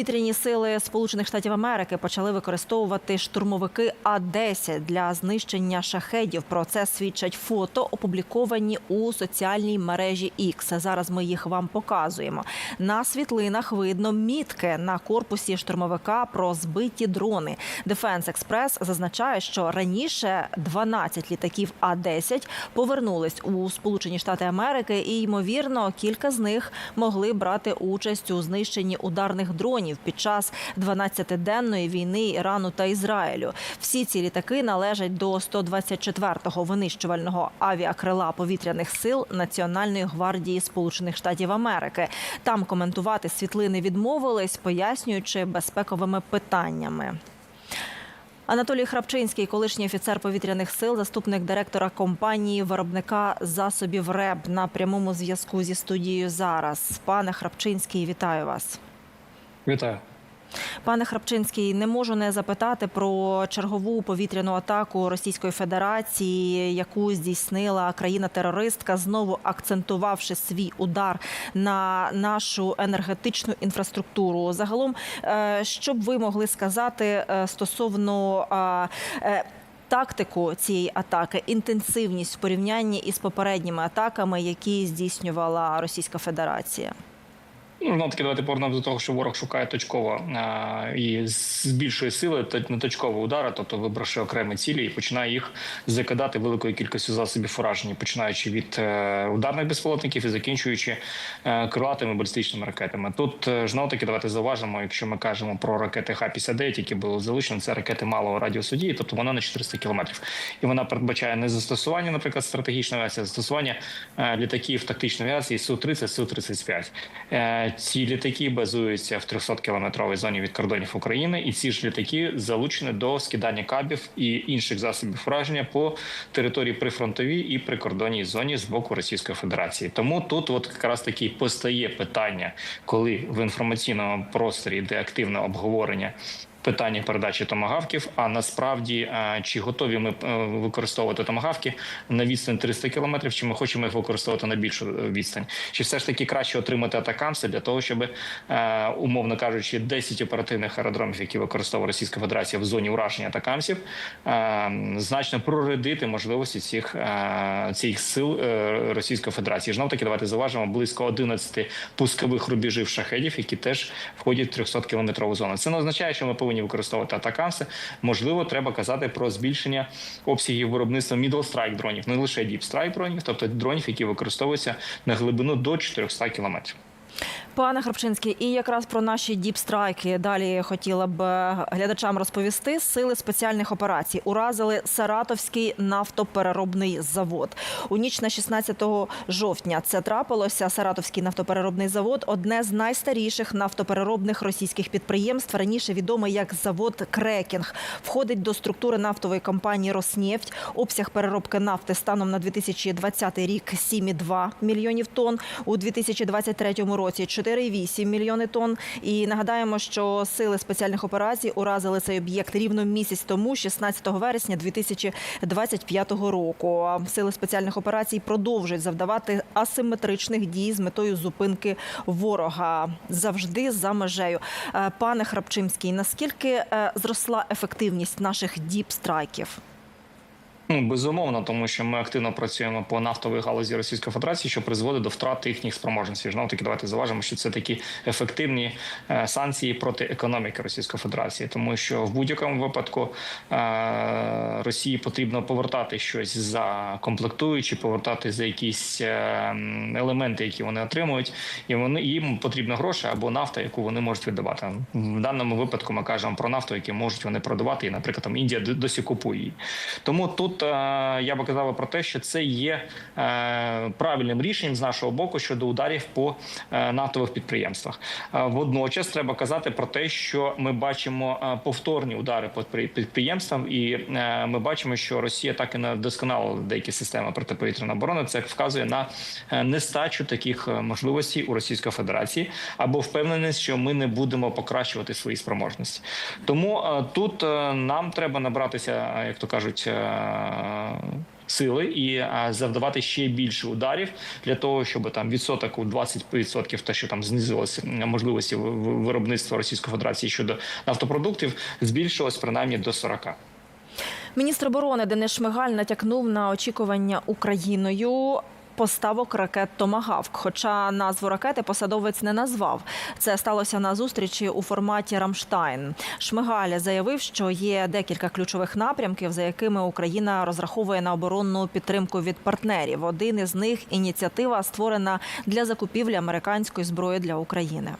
Повітряні сили Сполучених Штатів Америки почали використовувати штурмовики А-10 для знищення шахедів. Про це свідчать фото, опубліковані у соціальній мережі X. Зараз ми їх вам показуємо. На світлинах видно мітки на корпусі штурмовика про збиті дрони. Дефенс Експрес зазначає, що раніше 12 літаків А-10 повернулись у Сполучені Штати Америки, і ймовірно, кілька з них могли брати участь у знищенні ударних дронів під час 12-денної війни Ірану та Ізраїлю. Всі ці літаки належать до 124-го винищувального авіакрила повітряних сил Національної гвардії Сполучених Штатів Америки. Там коментувати світлини відмовились, пояснюючи безпековими питаннями. Анатолій Храпчинський, колишній офіцер повітряних сил, заступник директора компанії виробника засобів РЕБ на прямому зв'язку зі студією зараз. Пане Храпчинський, вітаю вас. Вітаю. Пане Храпчинський, не можу не запитати про чергову повітряну атаку Російської Федерації, яку здійснила країна-терористка, знову акцентувавши свій удар на нашу енергетичну інфраструктуру. Загалом, е, що б ви могли сказати е, стосовно е, Тактику цієї атаки, інтенсивність в порівнянні із попередніми атаками, які здійснювала Російська Федерація. Ну, знов таки, давайте повернемо до того, що ворог шукає точково а, і збільшує сили та не точкового удара, тобто вибравши окремі цілі і починає їх закидати великою кількістю засобів ураження, починаючи від е, ударних безпілотників і закінчуючи е, крилатими балістичними ракетами. Тут е, знов таки давайте зауважимо, якщо ми кажемо про ракети Х-59, які були залучені, це ракети малого радіусу дії, тобто вона на 400 кілометрів, і вона передбачає не застосування, наприклад, стратегічної авіації, а застосування літаків тактичної авіації су 30 су 35 Е, ці літаки базуються в 300 кілометровій зоні від кордонів України, і ці ж літаки залучені до скидання кабів і інших засобів враження по території прифронтовій і прикордонній зоні з боку Російської Федерації. Тому тут, от якраз таки постає питання, коли в інформаційному просторі йде активне обговорення. Питання передачі томагавків. А насправді е, чи готові ми е, використовувати томагавки на відстань 300 кілометрів, чи ми хочемо їх використовувати на більшу е, відстань? Чи все ж таки краще отримати атакамси для того, щоб умовно кажучи, 10 оперативних аеродромів, які використовує Російська Федерація в зоні ураження атакамсів, значно проредити можливості цих цих сил Російської Федерації? Знов таки давайте заважимо близько 11 пускових рубежів шахедів, які теж входять в 300 кілометрову зону. Це не означає, що ми повинні використовувати атакамси. Можливо, треба казати про збільшення обсягів виробництва middle strike дронів, не лише deep strike дронів, тобто дронів, які використовуються на глибину до 400 кілометрів. Пане Храпчинський, і якраз про наші діпстрайки далі хотіла б е, глядачам розповісти. Сили спеціальних операцій уразили Саратовський нафтопереробний завод. У ніч на 16 жовтня це трапилося. Саратовський нафтопереробний завод одне з найстаріших нафтопереробних російських підприємств. Раніше відомий як завод Крекінг. Входить до структури нафтової компанії Роснефть. Обсяг переробки нафти станом на 2020 рік 7,2 мільйонів тонн. У 2023 році 4,8 мільйони тонн. І нагадаємо, що сили спеціальних операцій уразили цей об'єкт рівно місяць тому, 16 вересня 2025 року. Сили спеціальних операцій продовжують завдавати асиметричних дій з метою зупинки ворога завжди за межею. Е, Пане Храпчимський, наскільки е, зросла ефективність наших діпстрайків? Ну безумовно, тому що ми активно працюємо по нафтовій галузі Російської Федерації, що призводить до втрати їхніх спроможностей. Знов таки, давайте заважимо, що це такі ефективні е, санкції проти економіки Російської Федерації, тому що в будь-якому випадку е, Росії потрібно повертати щось за комплектуючі, повертати за якісь е, елементи, які вони отримують, і вони їм потрібно гроші або нафта, яку вони можуть віддавати. В даному випадку ми кажемо про нафту, які можуть вони продавати, і, наприклад, там Індія досі купує. Тому тут я би казав про те, що це є правильним рішенням з нашого боку щодо ударів по нафтових підприємствах. Водночас треба казати про те, що ми бачимо повторні удари по підприємствам, і ми бачимо, що Росія так і не вдосконалила деякі системи протиповітряної оборони. Це вказує на нестачу таких можливостей у Російської Федерації або впевненість, що ми не будемо покращувати свої спроможності. Тому тут нам треба набратися, як то кажуть сили і е, завдавати ще більше ударів для того, щоб там відсоток у 20%, те, що там знизилося можливості виробництва Російської Федерації щодо нафтопродуктів, збільшилось принаймні до 40%. Міністр оборони Денис Шмигаль натякнув на очікування Україною. Поставок ракет Томагавк, хоча назву ракети посадовець не назвав. Це сталося на зустрічі у форматі Рамштайн. Шмигаль заявив, що є декілька ключових напрямків, за якими Україна розраховує на оборонну підтримку від партнерів. Один із них ініціатива створена для закупівлі американської зброї для України.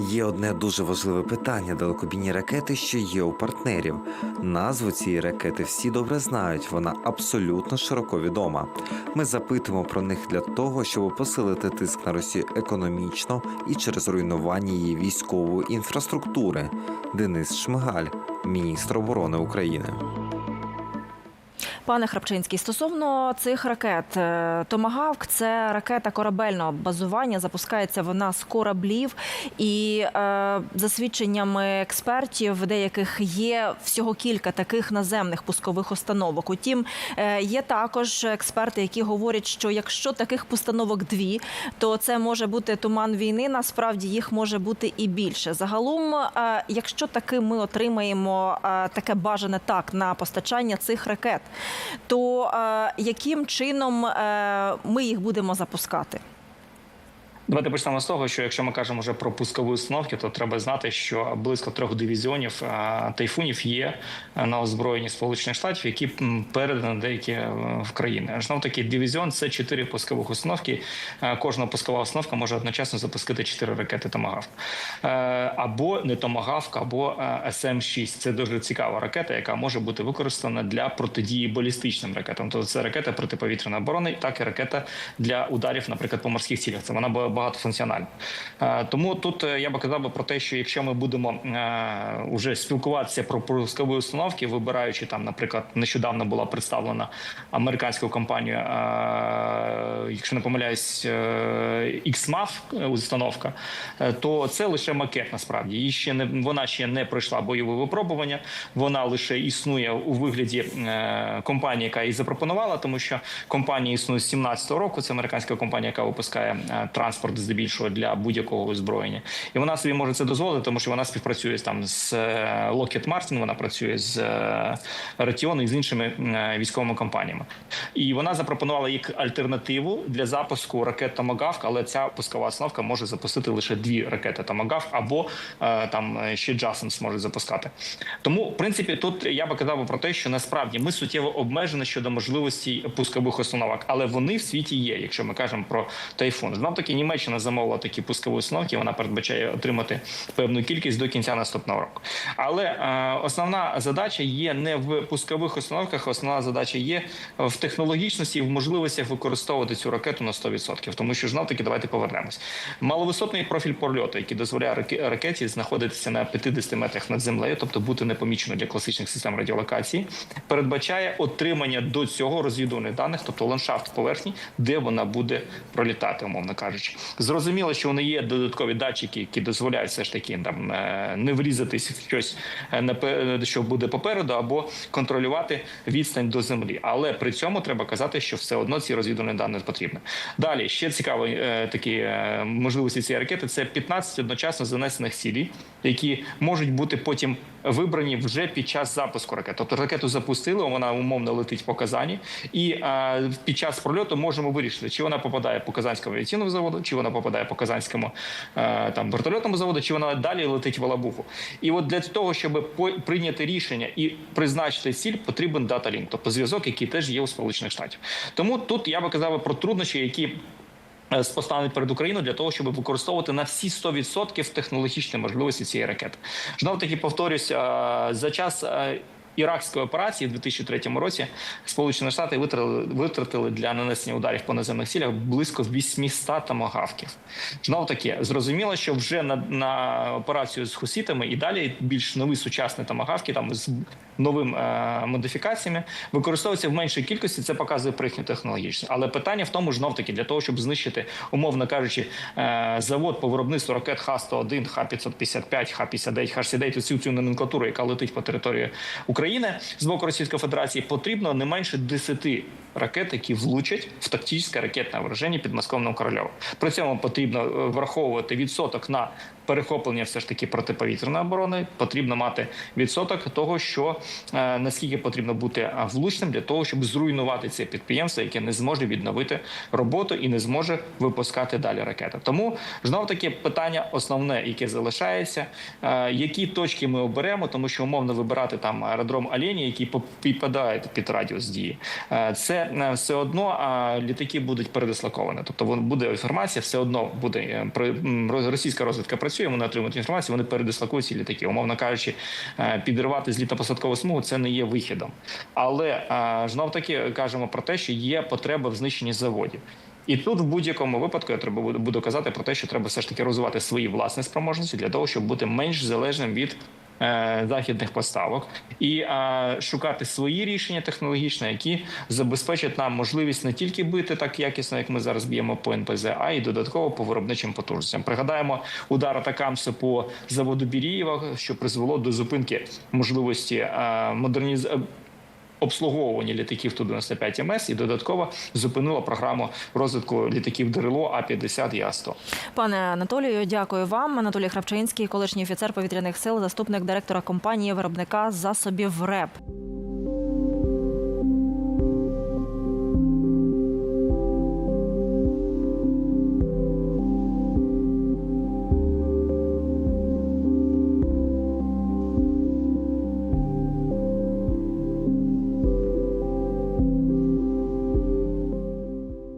Є одне дуже важливе питання далекобійні ракети, що є у партнерів. Назву цієї ракети всі добре знають, вона абсолютно широко відома. Ми запитуємо про них для того, щоб посилити тиск на Росію економічно і через руйнування її військової інфраструктури. Денис Шмигаль, міністр оборони України. Пане Храпчинський, стосовно цих ракет, е, Томагавк це ракета корабельного базування. Запускається вона з кораблів, і е, за свідченнями експертів, деяких є всього кілька таких наземних пускових установок. Утім, е, є також експерти, які говорять, що якщо таких постановок дві, то це може бути туман війни. Насправді їх може бути і більше. Загалом, якщо таки ми отримаємо таке бажане так на постачання цих ракет, то е, яким чином е, ми їх будемо запускати? Давайте почнемо з того, що якщо ми кажемо вже про пускові установки, то треба знати, що близько трьох дивізіонів е, тайфунів є е, на озброєнні Сполучених Штатів, які передані деякі е, в країни. Знов таки дивізіон це чотири пускових установки. Кожна пускова установка може одночасно запустити чотири ракети Томагавк. Або не Томагавк, або е, СМ-6. Це дуже цікава ракета, яка може бути використана для протидії балістичним ракетам. Тобто це ракета протиповітряної оборони, так і ракета для ударів, наприклад, по морських цілях. Це вона багатофункціональна. Е, Тому тут е, я би казав про те, що якщо ми будемо е, уже спілкуватися про пускові установки, вибираючи там, наприклад, нещодавно була представлена американською компанією, е, якщо не помиляюсь, е, XMAF установка, е, то це лише макет. Насправді її ще не вона ще не пройшла бойове випробування. Вона лише існує у вигляді е, компанії, яка її запропонувала, тому що компанія існує з 17-го року. Це американська компанія, яка випускає е, транспорт здебільшого для будь-якого озброєння, і вона собі може це дозволити, тому що вона співпрацює там з е, Lockheed Martin, вона працює з е, Raytheon і з іншими е, військовими компаніями. І вона запропонувала як альтернативу для запуску ракет Tomahawk, але ця пускова установка може запустити лише дві ракети Tomahawk або е, там е, ще JASM може запускати. Тому, в принципі, тут я би казав про те, що насправді ми суттєво обмежені щодо можливості пускових установок, але вони в світі є. Якщо ми кажемо про тайфун, знов таки Німеччина замовила такі пускові установки. Вона передбачає отримати певну кількість до кінця наступного року. Але е, основна задача є не в пускових установках, основна задача є в технологічності і в можливостях використовувати цю ракету на 100%. Тому що знов таки давайте повернемось. Маловисотний профіль польоту, який дозволяє раке- ракеті знаходитися на 50 метрах над землею, тобто бути непоміченою для класичних систем радіолокації, передбачає отримання до цього розвідувальних даних, тобто ландшафт поверхні, де вона буде пролітати, умовно кажучи. Зрозуміло, що вони є додаткові датчики, які дозволяють все ж таки там е, не врізатись в щось, е, що буде попереду, або контролювати відстань до землі. Але при цьому треба казати, що все одно ці розвідувальні дані потрібні. Далі ще цікаві е, такі можливості цієї ракети це 15 одночасно занесених цілей, які можуть бути потім вибрані вже під час запуску ракет. Тобто ракету запустили, вона умовно летить по Казані, і е, під час прольоту можемо вирішити, чи вона попадає по Казанському авіаційному заводу, чи вона попадає по Казанському е, там вертольотному заводу, чи вона далі летить в Алабуху. І от для того, щоб по- прийняти рішення і призначити ціль, потрібен дата-лінк, тобто зв'язок, який теж є у Сполучених Штатів. Тому тут я би казав про труднощі, які поставить перед Україною для того, щоб використовувати на всі 100% технологічні можливості цієї ракети. Жнов таки повторюсь, е, за час. Іракської операції в 2003 році Сполучені Штати витратили, витратили для нанесення ударів по наземних цілях близько 800 томагавків. Знов таки зрозуміло, що вже на, на операцію з хусітами і далі більш нові сучасні томагавки там з новим е, модифікаціями використовуються в меншій кількості. Це показує про їхню. Але питання в тому знов таки для того, щоб знищити, умовно кажучи, е, завод по виробництву ракет Х-101, Х-555, Х-59, Х-69, усю цю номенклатуру, яка летить по території України. України. З боку Російської Федерації потрібно не менше 10 ракет, які влучать в тактичне ракетне враження під Московним Корольовом. При цьому потрібно е, враховувати відсоток на перехоплення все ж таки протиповітряної оборони. Потрібно мати відсоток того, що е, наскільки потрібно бути е, влучним для того, щоб зруйнувати це підприємство, яке не зможе відновити роботу і не зможе випускати далі ракети. Тому знов таки питання основне, яке залишається, е, які точки ми оберемо, тому що умовно вибирати там аеродром Алені, який підпадає під радіус дії, е, це е, все одно літаки будуть передислоковані. Тобто буде інформація, все одно буде е, російська розвідка працює. Вони отримують інформацію, вони передислокують ці літаки. Умовно кажучи, е, підривати злітно-посадкову смугу це не є вихідом. Але знов таки кажемо про те, що є потреба в знищенні заводів. І тут в будь-якому випадку я треба буду- казати про те, що треба все ж таки розвивати свої власні спроможності для того, щоб бути менш залежним від західних поставок і е, шукати свої рішення технологічні, які забезпечать нам можливість не тільки бити так якісно, як ми зараз б'ємо по НПЗ, а й додатково по виробничим потужностям. Пригадаємо удар атакамси по заводу Бірієва, що призвело до зупинки можливості е, модерніз обслуговування літаків Ту-95 МС і додатково зупинила програму розвитку літаків ДРЛО А-50 і А-100. Пане Анатолію, дякую вам. Анатолій Храпчинський, колишній офіцер повітряних сил, заступник директора компанії виробника засобів РЕП.